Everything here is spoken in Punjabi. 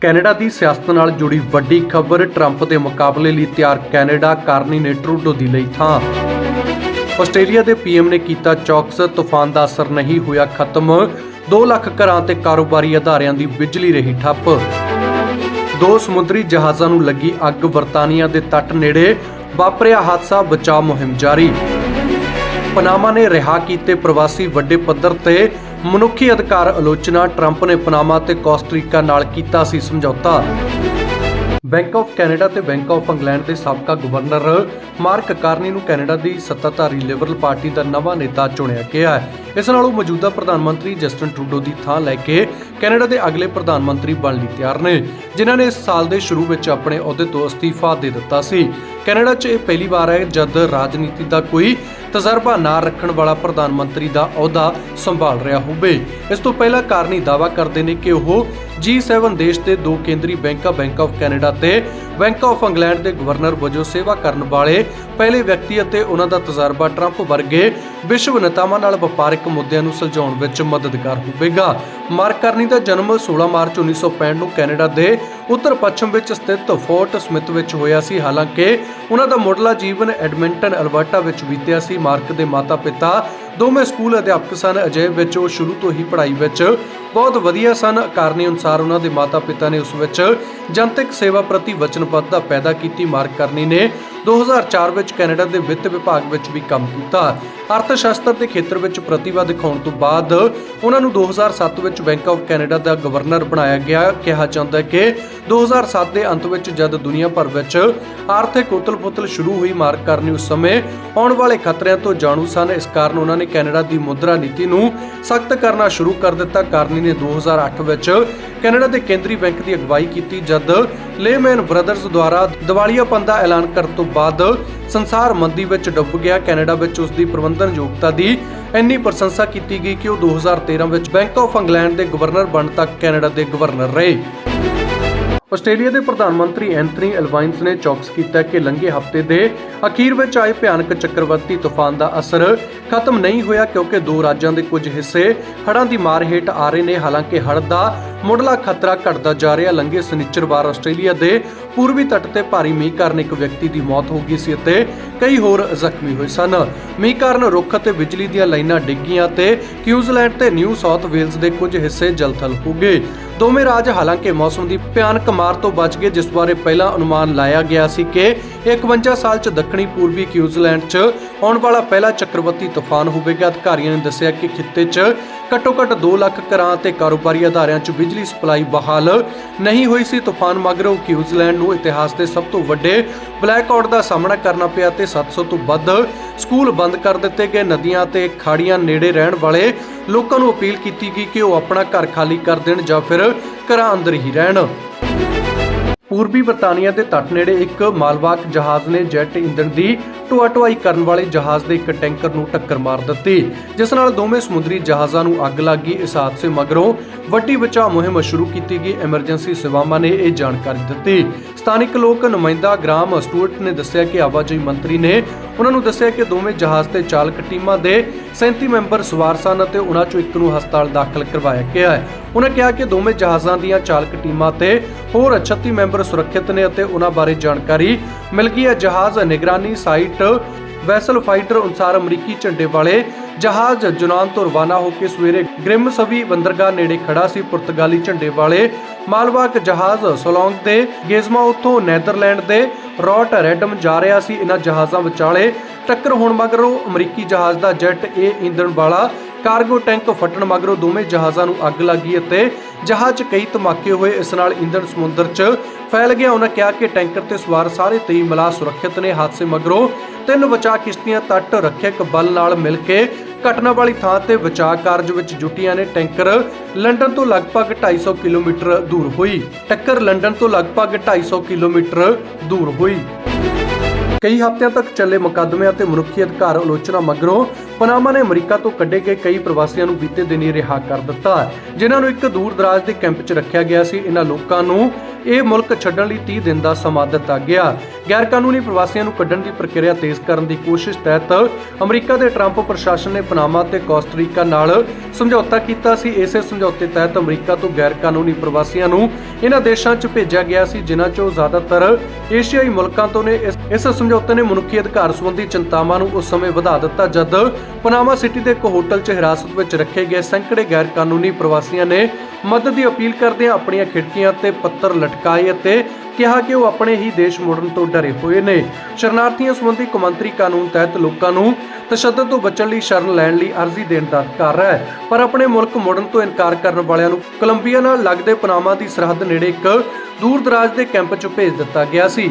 ਕੈਨੇਡਾ ਦੀ ਸਿਆਸਤ ਨਾਲ ਜੁੜੀ ਵੱਡੀ ਖਬਰ ਟਰੰਪ ਦੇ ਮੁਕਾਬਲੇ ਲਈ ਤਿਆਰ ਕੈਨੇਡਾ ਕਾਰਨੀ ਨੇ ਟਰੂਡੋ ਦੀ ਲਈ ਥਾਂ। ਆਸਟ੍ਰੇਲੀਆ ਦੇ ਪੀਐਮ ਨੇ ਕੀਤਾ ਚੌਕਸ, ਤੂਫਾਨ ਦਾ ਅਸਰ ਨਹੀਂ ਹੋਇਆ ਖਤਮ। 2 ਲੱਖ ਘਰਾਂ ਤੇ ਕਾਰੋਬਾਰੀ ਅਦਾਰਿਆਂ ਦੀ ਬਿਜਲੀ ਰਹੀ ਠੱਪ। ਦੋ ਸਮੁੰਦਰੀ ਜਹਾਜ਼ਾਂ ਨੂੰ ਲੱਗੀ ਅੱਗ ਬਰਤਾਨੀਆ ਦੇ ਤੱਟ ਨੇੜੇ ਵਾਪਰਿਆ ਹਾਦਸਾ, ਬਚਾਅ ਮੁਹਿੰਮ ਜਾਰੀ। ਪਨਾਮਾ ਨੇ ਰਿਹਾ ਕੀਤੇ ਪ੍ਰਵਾਸੀ ਵੱਡੇ ਪੱਧਰ ਤੇ ਮਨੁੱਖੀ ਅਧਿਕਾਰ ਆਲੋਚਨਾ ਟਰੰਪ ਨੇ ਪਨਾਮਾ ਤੇ ਕੋਸਟਰੀਕਾ ਨਾਲ ਕੀਤਾ ਸੀ ਸਮਝੌਤਾ। ਬੈਂਕ ਆਫ ਕੈਨੇਡਾ ਤੇ ਬੈਂਕ ਆਫ ਇੰਗਲੈਂਡ ਦੇ ਸਾਬਕਾ ਗਵਰਨਰ ਮਾਰਕ ਕਾਰਨੀ ਨੂੰ ਕੈਨੇਡਾ ਦੀ ਸੱਤਾਧਾਰੀ ਲਿਬਰਲ ਪਾਰਟੀ ਦਾ ਨਵਾਂ ਨੇਤਾ ਚੁਣਿਆ ਗਿਆ ਹੈ। ਇਸ ਨਾਲ ਉਹ ਮੌਜੂਦਾ ਪ੍ਰਧਾਨ ਮੰਤਰੀ ਜਸਟਨ ਟਰੂਡੋ ਦੀ ਥਾਂ ਲੈ ਕੇ ਕੈਨੇਡਾ ਦੇ ਅਗਲੇ ਪ੍ਰਧਾਨ ਮੰਤਰੀ ਬਣਨ ਲਈ ਤਿਆਰ ਨੇ, ਜਿਨ੍ਹਾਂ ਨੇ ਇਸ ਸਾਲ ਦੇ ਸ਼ੁਰੂ ਵਿੱਚ ਆਪਣੇ ਅਹੁਦੇ ਤੋਂ ਅਸਤੀਫਾ ਦੇ ਦਿੱਤਾ ਸੀ। ਕੈਨੇਡਾ 'ਚ ਇਹ ਪਹਿਲੀ ਵਾਰ ਹੈ ਜਦ ਰਾਜਨੀਤੀ ਦਾ ਕੋਈ ਤਜਰਬਾ ਨਾ ਰੱਖਣ ਵਾਲਾ ਪ੍ਰਧਾਨ ਮੰਤਰੀ ਦਾ ਅਹੁਦਾ ਸੰਭਾਲ ਰਿਹਾ ਹੋਵੇ। ਇਸ ਤੋਂ ਪਹਿਲਾਂ ਕਾਰਨੀ ਦਾਅਵਾ ਕਰਦੇ ਨੇ ਕਿ ਉਹ G7 ਦੇਸ਼ ਦੇ ਦੋ ਕੇਂਦਰੀ ਬੈਂਕਾਂ ਬੈਂਕ ਆਫ ਕੈਨੇਡਾ ਤੇ ਬੈਂਕ ਆਫ ਇੰਗਲੈਂਡ ਦੇ ਗਵਰਨਰ ਵਜੋਂ ਸੇਵਾ ਕਰਨ ਵਾਲੇ ਪਹਿਲੇ ਵਿਅਕਤੀ ਅਤੇ ਉਹਨਾਂ ਦਾ ਤਜਰਬਾ ਟਰੰਪ ਵਰਗੇ ਵਿਸ਼ਵ ਨੇਤਾਵਾਂ ਨਾਲ ਵਪਾਰਕ ਮੁੱਦਿਆਂ ਨੂੰ ਸੁਲਝਾਉਣ ਵਿੱਚ ਮਦਦਗਾਰ ਹੋਵੇਗਾ। ਮਾਰਕ ਕਰਨੀ ਦਾ ਜਨਮ 16 ਮਾਰਚ 1965 ਨੂੰ ਕੈਨੇਡਾ ਦੇ ਉੱਤਰ ਪੱਛਮ ਵਿੱਚ ਸਥਿਤ ਫੋਰਟ ਸਮਿਥ ਵਿੱਚ ਹੋਇਆ ਸੀ। ਹਾਲਾਂਕਿ, ਉਹਨਾਂ ਦਾ ਮੁੱਢਲਾ ਜੀਵਨ ਐਡਮਿੰਟਨ ਅਲਬਰਟਾ ਵਿੱਚ ਬੀਤਿਆ ਸੀ। ਮਾਰਕ ਦੇ ਮਾਤਾ-ਪਿਤਾ ਦੋਵੇਂ ਸਕੂਲ ਅਧਿਆਪਕ ਸਨ। ਅਜੇ ਵਿੱਚ ਉਹ ਸ਼ੁਰੂ ਤੋਂ ਹੀ ਪੜ੍ਹਾਈ ਵਿੱਚ ਬਹੁਤ ਵਧੀਆ ਸਨ। ਕਾਰਨੀ ਅਨੁਸਾਰ ਉਹਨਾਂ ਦੇ ਮਾਤਾ-ਪਿਤਾ ਨੇ ਉਸ ਵਿੱਚ ਜਨਤਕ ਸੇਵਾ ਪ੍ਰਤੀ ਵਚਨਬੱਧਤਾ ਪੈਦਾ ਕੀਤੀ ਮਾਰਕ ਕਰਨੀ ਨੇ। 2004 ਵਿੱਚ ਕੈਨੇਡਾ ਦੇ ਵਿੱਤ ਵਿਭਾਗ ਵਿੱਚ ਵੀ ਕੰਮ ਕੀਤਾ। ਅਰਥ ਦੇ ਖੇਤਰ ਵਿੱਚ ਪ੍ਰਤਿਭਾ ਦਿਖਾਉਣ ਤੋਂ ਬਾਅਦ ਉਹਨਾਂ ਨੂੰ 2007 ਵਿੱਚ ਬੈਂਕ ਆਫ ਕੈਨੇਡਾ ਦਾ ਗਵਰਨਰ ਬਣਾਇਆ ਗਿਆ। ਕਿਹਾ ਜਾਂਦਾ ਹੈ ਕਿ 2007 ਦੇ ਅੰਤ ਵਿੱਚ ਜਦ ਦੁਨੀਆ ਭਰ ਵਿੱਚ ਆਰਥਿਕ ਉਤਲ-ਪੁਤਲ ਸ਼ੁਰੂ ਹੋਈ ਮਾਰਕ ਕਰਨੀ ਉਸ ਸਮੇਂ ਆਉਣ ਵਾਲੇ ਖਤਰਿਆਂ ਤੋਂ ਜਾਣੂ ਸਨ। ਇਸ ਕਾਰਨ ਉਹਨਾਂ ਨੇ ਕੈਨੇਡਾ ਦੀ ਮੁਦਰਾ ਨੀਤੀ ਨੂੰ ਸਖਤ ਕਰਨਾ ਸ਼ੁਰੂ ਕਰ ਦਿੱਤਾ। ਕਰਨੀ ਨੇ 2008 ਵਿੱਚ ਕੈਨੇਡਾ ਦੇ ਕੇਂਦਰੀ ਬੈਂਕ ਦੀ ਅਗਵਾਈ ਕੀਤੀ। ਜਦ ਲੇਮੈਨ ਬ੍ਰਦਰਜ਼ ਦੁਆਰਾ ਦਿਵਾਲੀਆਪਨ ਦਾ ਐਲਾਨ ਕਰਨ ਤੋਂ ਬਾਅਦ ਸੰਸਾਰ ਮੰਦੀ ਵਿੱਚ ਡੁੱਬ ਗਿਆ। ਕੈਨੇਡਾ ਵਿੱਚ ਉਸ ਦੀ ਪ੍ਰਬੰਧਨ ਯੋਗਤਾ ਦੀ ਇੰਨੀ ਪ੍ਰਸ਼ੰਸਾ ਕੀਤੀ ਗਈ ਕਿ ਉਹ 2013 ਵਿੱਚ ਬੈਂਕ ਆਫ ਇੰਗਲੈਂਡ ਦੇ ਗਵਰਨਰ ਬਣ ਤੱਕ ਕੈਨੇਡਾ ਦੇ ਗਵਰਨਰ ਰਹੇ। ਆਸਟ੍ਰੇਲੀਆ ਦੇ ਪ੍ਰਧਾਨ ਮੰਤਰੀ ਐਂਥਨੀ ਐਲਵਾਈਨਸ ਨੇ ਚੌਕਸ ਕੀਤਾ ਕਿ ਲੰਘੇ ਹਫ਼ਤੇ ਦੇ ਅਖੀਰ ਵਿੱਚ ਆਏ ਭਿਆਨਕ ਚੱਕਰਵਾਤੀ ਤੂਫਾਨ ਦਾ ਅਸਰ ਖਤਮ ਨਹੀਂ ਹੋਇਆ ਕਿਉਂਕਿ ਦੋ ਰਾਜਾਂ ਦੇ ਕੁਝ ਹਿੱਸੇ ਹੜ੍ਹਾਂ ਦੀ ਮਾਰ ਹੇਠ ਆ ਰਹੇ ਨੇ। ਹਾਲਾਂਕਿ ਹੜ੍ਹ ਦਾ ਮੁੱਢਲਾ ਖਤਰਾ ਘਟਦਾ ਜਾ ਰਿਹਾ। ਲੰਘੇ ਸ਼ਨੀਚਰਵਾਰ ਆਸਟ੍ਰੇਲੀਆ ਦੇ ਪੂਰਬੀ ਤੱਟ ਤੇ ਭਾਰੀ ਮੀਂਹ ਕਾਰਨ ਇੱਕ ਵਿਅਕਤੀ ਦੀ ਮੌਤ ਹੋ ਗਈ ਸੀ ਅਤੇ ਕਈ ਹੋਰ ਜ਼ਖਮੀ ਹੋਏ ਸਨ। ਮੀਂਹ ਕਾਰਨ ਰੁੱਖ ਅਤੇ ਬਿਜਲੀ ਦੀਆਂ ਲਾਈਨਾਂ ਡਿੱਗੀਆਂ ਤੇ ਕਿਊਜ਼ਲੈਂਡ ਤੇ ਨਿਊ ਸਾਊਥ ਵੇਲਸ ਦੇ ਕੁਝ ਹਿੱਸੇ ਜਲਥਲ ਹੋ ਗਏ। ਦੋਵੇਂ ਰਾਜ ਹਾਲਾਂਕਿ ਮੌਸਮ ਦੀ ਭਿਆਨਕ ਮਾਰ ਤੋਂ ਬਚ ਗਏ, ਜਿਸ ਬਾਰੇ ਪਹਿਲਾਂ ਅਨੁਮਾਨ ਲਾਇਆ ਗਿਆ ਸੀ ਕਿ ਇਹ 51 ਸਾਲ 'ਚ ਦੱਖਣੀ ਪੂਰਬੀ ਕਿਊਜ਼ਲੈਂਡ 'ਚ ਆਉਣ ਵਾਲਾ ਪਹਿਲਾ ਚੱਕਰਵਰਤੀ ਤੂਫਾਨ ਹੋਵੇਗਾ। ਅਧਿਕਾਰੀਆਂ ਨੇ ਦੱਸਿਆ ਕਿ ਖਿੱਤੇ 'ਚ ਘੱਟੋ-ਘੱਟ 2 ਲੱਖ ਘਰਾਂ ਤੇ ਕਾਰੋਬਾਰੀ ਅਦਾਰਿਆਂ 'ਚ ਬਿਜਲੀ ਸਪਲਾਈ ਬਹਾਲ। ਨਹੀਂ ਹੋਈ ਸੀ ਤੂਫਾਨ, ਮਗਰੋਂ ਕਿਊਜ਼ਲੈਂਡ ਨੂੰ ਇਤਿਹਾਸ ਦੇ ਸਭ ਤੋਂ ਵੱਡੇ ਬਲੈਕ ਦਾ ਸਾਹਮਣਾ ਕਰਨਾ ਪਿਆ ਤੇ 700 ਤੋਂ ਵੱਧ ਸਕੂਲ ਬੰਦ ਕਰ ਦਿੱਤੇ ਗਏ। ਨਦੀਆਂ ਤੇ ਖਾੜੀਆਂ ਨੇੜੇ ਰਹਿਣ ਵਾਲੇ ਲੋਕਾਂ ਨੂੰ ਅਪੀਲ ਕੀਤੀ ਗਈ ਕਿ ਉਹ ਆਪਣਾ ਘਰ ਖਾਲੀ ਕਰ ਦੇਣ ਜਾਂ ਫਿਰ ਘਰਾਂ ਅੰਦਰ ਹੀ ਰਹਿਣ। ਪੂਰਬੀ ਬਰਤਾਨੀਆ ਦੇ ਤੱਟ ਨੇੜੇ ਇੱਕ ਮਾਲਵਾਕ ਜਹਾਜ਼ ਨੇ ਜੈਟ ਇੰਧਨ ਦੀ ਢੋਆ ਢੁਆਈ ਕਰਨ ਵਾਲੇ ਜਹਾਜ਼ ਦੇ ਇੱਕ ਟੈਂਕਰ ਨੂੰ ਟੱਕਰ ਮਾਰ ਦਿੱਤੀ, ਜਿਸ ਨਾਲ ਦੋਵੇਂ ਸਮੁੰਦਰੀ ਜਹਾਜ਼ਾਂ ਨੂੰ ਅੱਗ ਲੱਗ ਗਈ। ਇਸ ਹਾਦਸੇ ਮਗਰੋਂ ਵੱਡੀ ਬਚਾਅ ਮੁਹਿੰਮ ਸ਼ੁਰੂ ਕੀਤੀ ਗਈ। ਐਮਰਜੈਂਸੀ ਸੇਵਾਵਾਂ ਨੇ ਇਹ ਜਾਣਕਾਰੀ ਦਿੱਤੀ। ਸਥਾਨਿਕ ਲੋਕ ਨੁਮਾਇੰਦਾ ਗ੍ਰਾਮ ਸਟੂਅਰਟ ਨੇ ਦੱਸਿਆ ਕਿ ਆਵਾਜਾਈ ਮੰਤਰੀ ਨੇ ਉਹਨਾਂ ਨੂੰ ਦੱਸਿਆ ਕਿ ਦੋਵੇਂ ਜਹਾਜ਼ ਤੇ ਚਾਲਕ ਟੀਮਾਂ ਦੇ 37 ਮੈਂਬਰ ਸਵਾਰ ਸਨ ਅਤੇ ਉਹਨਾਂ ਚੋਂ ਇੱਕ ਨੂੰ ਹਸਪਤਾਲ ਦਾਖਲ ਕਰਵਾਇਆ ਗਿਆ ਹੈ। ਉਹਨਾਂ ਕਿਹਾ ਕਿ ਦੋਵੇਂ ਜਹਾਜ਼ਾਂ ਦੀਆਂ ਚਾਲਕ ਟੀਮਾਂ ਤੇ ਹੋਰ 36 ਮੈਂਬਰ ਸੁਰੱਖਿਅਤ ਨੇ ਅਤੇ ਉਹਨਾਂ ਬਾਰੇ ਜਾਣਕਾਰੀ ਮਿਲ ਗਈ ਹੈ। ਜਹਾਜ਼ ਨਿਗਰਾਨੀ ਸਾਈਟ ਵੈਸਲ ਫਾਈਟਰ ਅਨੁਸਾਰ ਅਮਰੀਕੀ ਝੰਡੇ ਵਾਲੇ ਜਹਾਜ਼ ਜੁਨਾਨ ਤੋਂ ਰਵਾਨਾ ਹੋ ਕੇ ਸਵੇਰੇ ਗ੍ਰਿਮਸਵੀ ਬੰਦਰਗਾਹ ਨੇੜੇ ਖੜਾ ਸੀ। ਪੁਰਤਗਾਲੀ ਝੰਡੇ ਵਾਲੇ ਮਾਲਵਾਕ ਜਹਾਜ਼ ਸੋਲੋਂਗ ਦੇ ਗੇਜ਼ਮਾ ਉੱਥੋਂ ਨੈਦਰਲੈਂਡ ਦੇ ਰੌਟ ਰੈਡਮ ਜਾ ਰਿਹਾ ਸੀ। ਇਹਨਾਂ ਜਹਾਜ਼ਾਂ ਵਿਚਾਲੇ ਟੱਕਰ ਹੋਣ ਮਗਰੋਂ ਅਮਰੀਕੀ ਜਹਾਜ਼ ਦਾ ਜੈਟ ਏ ਇੰਧਣ ਵਾਲਾ ਕਾਰਗੋ ਟੈਂਕ ਫਟਣ ਮਗਰੋਂ ਦੋਵੇਂ ਜਹਾਜ਼ਾਂ ਨੂੰ ਅੱਗ ਲੱਗੀ ਅਤੇ ਜਹਾਜ਼ 'ਚ ਕਈ ਧਮਾਕੇ ਹੋਏ। ਇਸ ਨਾਲ ਇੰਧਣ ਸਮੁੰਦਰ 'ਚ ਫੈਲ ਗਿਆ। ਉਹਨਾਂ ਕਿਹਾ ਕਿ ਟੈਂਕਰ ਤੇ ਸਵਾਰ ਸਾਰੇ 23 ਮਲਾਹ ਸੁਰੱਖਿਅਤ ਨੇ ਹਾਦਸੇ ਮਗਰੋਂ ਤਿੰਨ ਬਚਾਅ ਕਿਸ਼ਤੀਆਂ ਤੱਟ ਰੱਖਿਅਕ ਬਲ ਨਾਲ ਮਿਲ ਕੇ ਘਟਨਾ ਵਾਲੀ ਥਾਂ ਤੇ ਬਚਾਅ ਕਾਰਜ ਵਿੱਚ ਜੁਟੀਆਂ ਨੇ। ਟੈਂਕਰ ਲੰਡਨ ਤੋਂ ਲਗਭਗ 250 ਕਿਲੋਮੀਟਰ ਦੂਰ ਹੋਈ। ਟੱਕਰ ਲੰਡਨ ਤੋਂ ਲਗਭਗ 250 ਕਿਲੋਮੀਟਰ ਦੂਰ ਹੋਈ। ਕਈ ਹਫ਼ਤਿਆਂ ਤੱਕ ਚੱਲੇ ਮੁਕੱਦਮਿਆਂ ਤੇ ਮਨੁੱਖੀ ਅਧਿਕਾਰ ਆਲੋਚਨਾ ਮਗਰੋਂ ਪਨਾਮਾ ਨੇ ਅਮਰੀਕਾ ਤੋਂ ਕੱਢੇ ਗਏ ਕਈ ਪ੍ਰਵਾਸੀਆਂ ਨੂੰ ਬੀਤੇ ਦਿਨੀ ਰਿਹਾ ਕਰ ਦਿੱਤਾ। ਜਿਨ੍ਹਾਂ ਨੂੰ ਇੱਕ ਦੂਰ ਦਰਾਜ਼ ਦੇ ਕੈਂਪ 'ਚ ਰੱਖਿਆ ਗਿਆ ਸੀ ਇਹਨਾਂ ਲੋਕਾਂ ਨੂੰ ਇਹ ਮੁਲਕ ਛੱਡਣ ਲਈ 30 ਦਿਨ ਦਾ ਸਮਾਂ ਦਿੱਤਾ ਗਿਆ। ਗੈਰ ਕਾਨੂੰਨੀ ਪ੍ਰਵਾਸੀਆਂ ਨੂੰ ਕੱਢਣ ਦੀ ਪ੍ਰਕਿਰਿਆ ਤੇਜ਼ ਕਰਨ ਦੀ ਕੋਸ਼ਿਸ਼ ਤਹਿਤ ਅਮਰੀਕਾ ਦੇ ਟਰੰਪ ਪ੍ਰਸ਼ਾਸਨ ਨੇ ਪਨਾਮਾ ਤੇ ਕੋਸਟਾਰੀਕਾ ਨਾਲ ਸਮਝੌਤਾ ਕੀਤਾ ਸੀ। ਇਸੇ ਸਮਝੌਤੇ ਤਹਿਤ ਅਮਰੀਕਾ ਤੋਂ ਗੈਰ ਕਾਨੂੰਨੀ ਪ੍ਰਵਾਸੀਆਂ ਨੂੰ ਇਹਨਾਂ ਦੇਸ਼ਾਂ 'ਚ ਭੇਜਿਆ ਗਿਆ ਸੀ, ਜਿਨ੍ਹਾਂ 'ਚੋਂ ਜ਼ਿਆਦਾਤਰ ਏਸ਼ੀਆਈ ਮੁਲਕਾਂ ਤੋਂ ਨੇ। ਇਸ- ਇਸ ਸਮਝੌਤੇ ਨੇ ਮਨੁੱਖੀ ਅਧਿਕਾਰ ਸੰਬੰਧੀ ਚਿੰਤਾਵਾਂ ਨੂੰ ਉਸ ਸਮੇਂ ਵਧਾ ਦਿੱਤਾ, ਜਦ ਪਨਾਮਾ ਸਿਟੀ ਦੇ ਇੱਕ ਹੋਟਲ 'ਚ ਹਿਰਾਸਤ ਵਿੱਚ ਰੱਖੇ ਗਏ ਸੈਂਕੜੇ ਗੈਰ ਕਾਨੂੰਨੀ ਪ੍ਰਵਾਸੀਆਂ ਨੇ ਮਦਦ ਦੀ ਅਪੀਲ ਕਰਦਿਆਂ ਆਪਣੀਆਂ ਖਿੜਕੀਆਂ ਤੇ ਪੱਤਰ ਲਟਕਾਏ ਅਤੇ ਕਿਹਾ ਕਿ ਉਹ ਆਪਣੇ ਹੀ ਦੇਸ਼ ਮੁੜਨ ਤੋਂ ਡਰੇ ਹੋਏ ਨੇ। ਸ਼ਰਨਾਰਥੀਆਂ ਸੰਬੰਧੀ ਕੌਮਾਂਤਰੀ ਕਾਨੂੰਨ ਤਹਿਤ ਲੋਕਾਂ ਨੂੰ ਤਸ਼ੱਦਦ ਤੋਂ ਬਚਣ ਲਈ ਸ਼ਰਨ ਲੈਣ ਲਈ ਅਰਜ਼ੀ ਦੇਣ ਦਾ ਅਧਿਕਾਰ ਹੈ, ਪਰ ਆਪਣੇ ਮੁਲਕ ਮੁੜਨ ਤੋਂ ਇਨਕਾਰ ਕਰਨ ਵਾਲਿਆਂ ਨੂੰ ਕੋਲੰਬੀਆ ਨਾਲ ਲੱਗਦੇ ਪਨਾਮਾ ਦੀ ਸਰਹੱਦ ਨੇੜੇ ਇੱਕ ਦੂਰ ਦਰਾਜ ਦੇ ਕੈਂਪ 'ਚ ਭੇਜ ਦਿੱਤਾ ਗਿਆ ਸੀ।